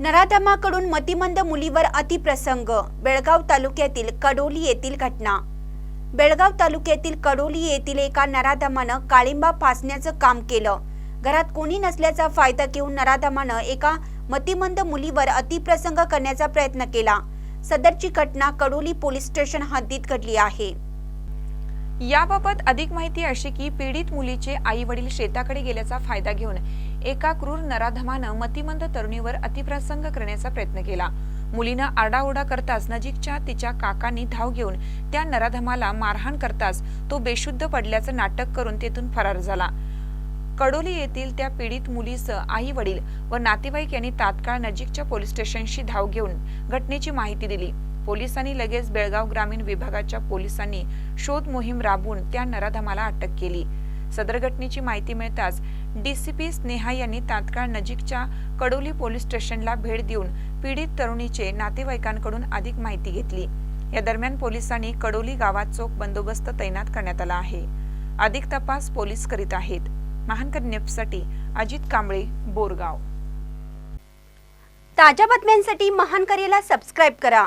नराधमाकडून मतिमंद मुलीवर अतिप्रसंग. बेळगाव तालुक्यातील कडोली येथील घटना. बेळगाव तालुक्यातील कडोली येथील एका नराधमानं काळिंबा फासण्याचं काम केलं. घरात कोणी नसल्याचा फायदा घेऊन नराधमानं एका मतिमंद मुलीवर अतिप्रसंग करण्याचा प्रयत्न केला. सदरची घटना कडोली पोलीस स्टेशन हद्दीत घडली आहे. याबाबत अधिक माहिती अशी की पीडित मुलीचे आई वडील शेताकडे गेल्याचा फायदा घेऊन एका क्रूर नराधमानं मतिमंद तरुणीवर अतिप्रसंग करण्याचा प्रयत्न केला. मुलीनं आरडाओरडा करताच नजीकच्या तिच्या काकांनी धाव घेऊन त्या नराधमाला मारहाण करताच तो बेशुद्ध पडल्याचं नाटक करून तेथून फरार झाला. कडोली येथील त्या पीडित मुलीचं आई वडील व नातेवाईक यांनी तात्काळ नजीकच्या पोलीस स्टेशनशी धाव घेऊन घटनेची माहिती दिली. पोलिसांनी लगेच बेळगाव ग्रामीण विभागाच्या पोलिसांनी शोध मोहीम राबवून त्या नराधमाला अटक केली. सदर घटनेची माहिती मिळताच डीसीपी स्नेहा यांनी तात्काळ नजीकच्या कडोली पोलीस स्टेशनला भेट देऊन पीडित तरुणीचे नातेवाईकांकडून अधिक माहिती घेतली. या दरम्यान पोलिसांनी कडोली गावात चोख बंदोबस्त तैनात करण्यात आला आहे. अधिक तपास पोलीस करीत आहेत. महानकर नेपसाठी अजित कांबळे बोरगाव. ताज्या बातम्यांसाठी महानकरेला सबस्क्राईब करा.